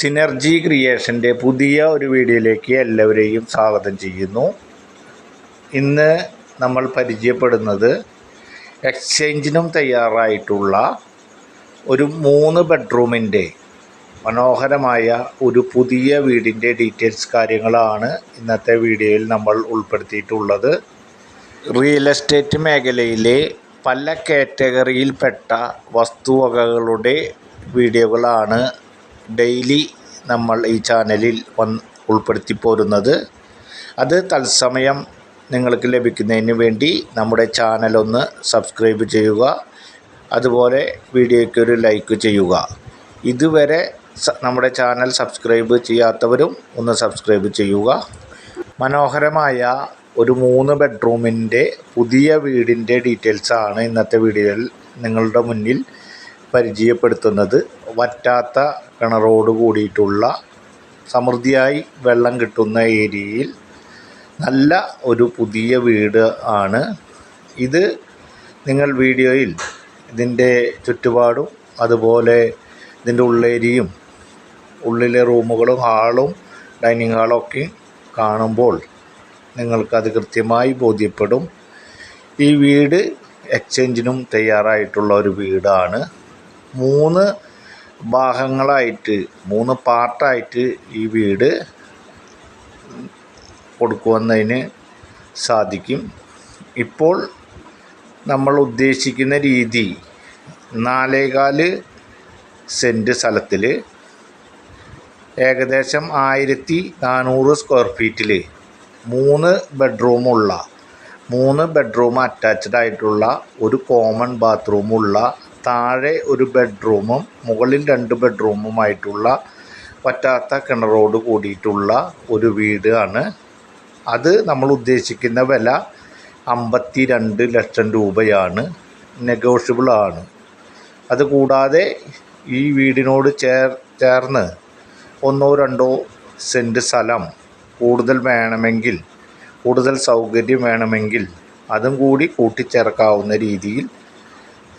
Synergy ക്രിയേഷന്റെ പുതിയ ഒരു വീഡിയോയിലേക്ക് എല്ലാവരെയും സ്വാഗതം ചെയ്യുന്നു. ഇന്ന് നമ്മൾ പരിചയപ്പെടുന്നത് എക്സ്ചേഞ്ചിനും തയ്യാറായിട്ടുള്ള ഒരു മൂന്ന് ബെഡ്റൂമിന്റെ മനോഹരമായ ഒരു പുതിയ വീടിന്റെ ഡീറ്റെയിൽസ് കാര്യങ്ങളാണ് ഇന്നത്തെ വീഡിയോയിൽ നമ്മൾ ഉൾപ്പെടുത്തിയിട്ടുള്ളത്. റിയൽ എസ്റ്റേറ്റ് മേഖലയിലെ പല കാറ്റഗറിയിൽപ്പെട്ട വസ്തുവകകളുടെ വീഡിയോകളാണ് ഡെയിലി നമ്മൾ ഈ ചാനലിൽ വന്ന് ഉൾപ്പെടുത്തി പോരുന്നത്. അത് തത്സമയം നിങ്ങൾക്ക് ലഭിക്കുന്നതിന് വേണ്ടി നമ്മുടെ ചാനലൊന്ന് സബ്സ്ക്രൈബ് ചെയ്യുക. അതുപോലെ വീഡിയോയ്ക്ക് ഒരു ലൈക്ക് ചെയ്യുക. ഇതുവരെ നമ്മുടെ ചാനൽ സബ്സ്ക്രൈബ് ചെയ്യാത്തവരും ഒന്ന് സബ്സ്ക്രൈബ് ചെയ്യുക. മനോഹരമായ ഒരു മൂന്ന് ബെഡ്റൂമിന്റെ പുതിയ വീടിന്റെ ഡീറ്റെയിൽസാണ് ഇന്നത്തെ വീഡിയോയിൽ നിങ്ങളുടെ മുന്നിൽ പരിചയപ്പെടുത്തുന്നത്. വറ്റാത്ത കിണറോട് കൂടിയിട്ടുള്ള സമൃദ്ധിയായി വെള്ളം കിട്ടുന്ന ഏരിയയിൽ നല്ല ഒരു പുതിയ വീട് ആണ്. ഇത് നിങ്ങൾ വീഡിയോയിൽ ഇതിന്റെ ചുറ്റുപാടും അതുപോലെ ഇതിന്റെ ഉള്ളേരിയും ഉള്ളിലെ റൂമുകളും ഹാളും ഡൈനിങ് ഒക്കെ കാണുമ്പോൾ നിങ്ങൾക്കത് കൃത്യമായി ബോധ്യപ്പെടും. ഈ വീട് എക്സ്ചേഞ്ചിനും തയ്യാറായിട്ടുള്ള ഒരു വീടാണ്. മൂന്ന് ഭാഗങ്ങളായിട്ട് മൂന്ന് പാർട്ടായിട്ട് ഈ വീട് കൊടുക്കുവന്നതിന് സാധിക്കും. ഇപ്പോൾ നമ്മൾ ഉദ്ദേശിക്കുന്ന രീതി നാലേകാൽ സെന്റ് സ്ഥലത്തിൽ ഏകദേശം ആയിരത്തി നാനൂറ് സ്ക്വയർ ഫീറ്റിൽ മൂന്ന് ബെഡ്റൂമുള്ള മൂന്ന് ബെഡ്റൂം അറ്റാച്ച്ഡ് ആയിട്ടുള്ള ഒരു കോമൺ ബാത്റൂമുള്ള താഴെ ഒരു ബെഡ്റൂമും മുകളിൽ രണ്ട് ബെഡ്റൂമുമായിട്ടുള്ള പറ്റാത്ത കിണറോട് കൂടിയിട്ടുള്ള ഒരു വീട് ആണ്. അത് നമ്മൾ ഉദ്ദേശിക്കുന്ന വില അമ്പത്തി രണ്ട് ലക്ഷം രൂപയാണ്. നെഗോഷ്യബിൾ ആണ്. അതുകൂടാതെ ഈ വീടിനോട് ചേർ ചേർന്ന് ഒന്നോ രണ്ടോ സെന്റ് സ്ഥലം കൂടുതൽ വേണമെങ്കിൽ കൂടുതൽ സൗകര്യം വേണമെങ്കിൽ അതും കൂടി കൂട്ടിച്ചേർക്കാവുന്ന രീതിയിൽ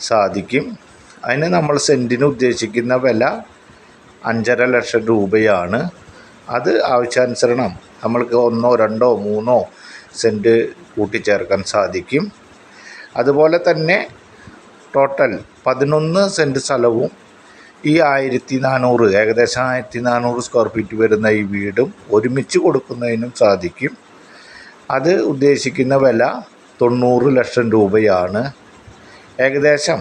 സാധിക്കും. അതിന് നമ്മൾ സെന്റിന് ഉദ്ദേശിക്കുന്ന വില അഞ്ചര ലക്ഷം രൂപയാണ്. അത് ആവശ്യാനുസരണം നമ്മൾക്ക് ഒന്നോ രണ്ടോ മൂന്നോ സെന്റ് കൂട്ടിച്ചേർക്കാൻ സാധിക്കും. അതുപോലെ തന്നെ ടോട്ടൽ പതിനൊന്ന് സെന്റ് സ്ഥലവും ഈ ആയിരത്തി നാനൂറ് ഏകദേശം ആയിരത്തി നാനൂറ് സ്ക്വയർ ഫീറ്റ് വരുന്ന ഈ വീടും ഒരുമിച്ച് കൊടുക്കുന്നതിനും സാധിക്കും. അത് ഉദ്ദേശിക്കുന്ന വില തൊണ്ണൂറ് ലക്ഷം രൂപയാണ്. ഏകദേശം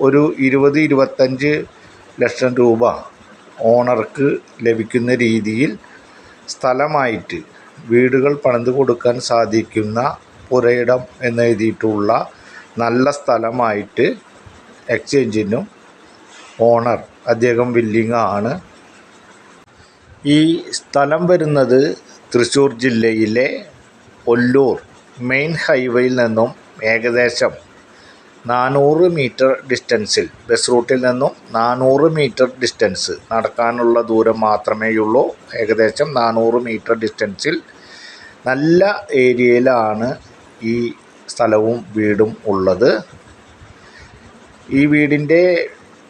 ഒരു ഇരുപത് ഇരുപത്തഞ്ച് ലക്ഷം രൂപ ഓണർക്ക് ലഭിക്കുന്ന രീതിയിൽ സ്ഥലമായിട്ട് വീടുകൾ പണിത് കൊടുക്കാൻ സാധിക്കുന്ന പുരയിടം എന്നെഴുതിയിട്ടുള്ള നല്ല സ്ഥലമായിട്ട് എക്സ്ചേഞ്ചിനും ഓണർ അദ്ദേഹം വില്ലിങ് ആണ്. ഈ സ്ഥലം വരുന്നത് തൃശ്ശൂർ ജില്ലയിലെ ഒല്ലൂർ മെയിൻ ഹൈവേയിൽ നിന്നും ഏകദേശം നാനൂറ് മീറ്റർ ഡിസ്റ്റൻസിൽ ബസ് റൂട്ടിൽ നിന്നും നാനൂറ് മീറ്റർ ഡിസ്റ്റൻസ് നടക്കാനുള്ള ദൂരം മാത്രമേയുള്ളൂ. ഏകദേശം നാനൂറ് മീറ്റർ ഡിസ്റ്റൻസിൽ നല്ല ഏരിയയിലാണ് ഈ സ്ഥലവും വീടും ഉള്ളത്. ഈ വീടിന്റെ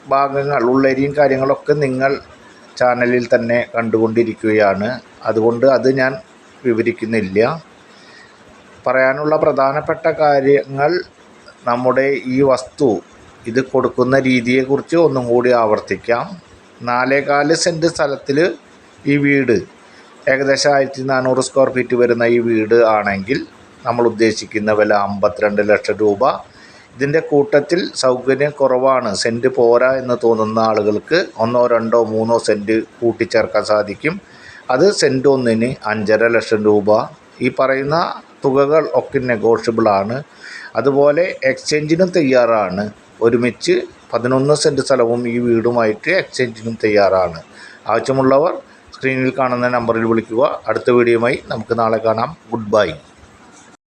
ഭാഗങ്ങൾ ഉള്ളരിയും കാര്യങ്ങളൊക്കെ നിങ്ങൾ ചാനലിൽ തന്നെ കണ്ടുകൊണ്ടിരിക്കുകയാണ്. അതുകൊണ്ട് അത് ഞാൻ വിവരിക്കുന്നില്ല. പറയാനുള്ള പ്രധാനപ്പെട്ട കാര്യങ്ങൾ നമ്മുടെ ഈ വസ്തു ഇത് കൊടുക്കുന്ന രീതിയെക്കുറിച്ച് ഒന്നും കൂടി ആവർത്തിക്കാം. നാലേകാൽ സെന്റ് സ്ഥലത്തിൽ ഈ വീട് ഏകദേശം ആയിരത്തി നാനൂറ് സ്ക്വയർ ഫീറ്റ് വരുന്ന ഈ വീട് ആണെങ്കിൽ നമ്മൾ ഉദ്ദേശിക്കുന്ന വില അമ്പത്തിരണ്ട് ലക്ഷം രൂപ. ഇതിന്റെ കൂട്ടത്തിൽ സൗകര്യം കുറവാണ്. സെന്റ് പോരാ എന്ന് തോന്നുന്ന ആളുകൾക്ക് ഒന്നോ രണ്ടോ മൂന്നോ സെന്റ് കൂട്ടിച്ചേർക്കാൻ സാധിക്കും. അത് സെന്റ് ഒന്നിന് അഞ്ചര ലക്ഷം രൂപ. ഈ പറയുന്ന തുകകൾ ഒക്കെ നെഗോഷ്യബിളാണ് അതുപോലെ എക്സ്ചേഞ്ചിനും തയ്യാറാണ്. ഒരുമിച്ച് പതിനൊന്ന് സെന്റ് സ്ഥലവും ഈ വീടുമായിട്ട് എക്സ്ചേഞ്ചിനും തയ്യാറാണ്. ആവശ്യമുള്ളവർ സ്ക്രീനിൽ കാണുന്ന നമ്പറിൽ വിളിക്കുക. അടുത്ത വീഡിയോയുമായി നമുക്ക് നാളെ കാണാം. Good bye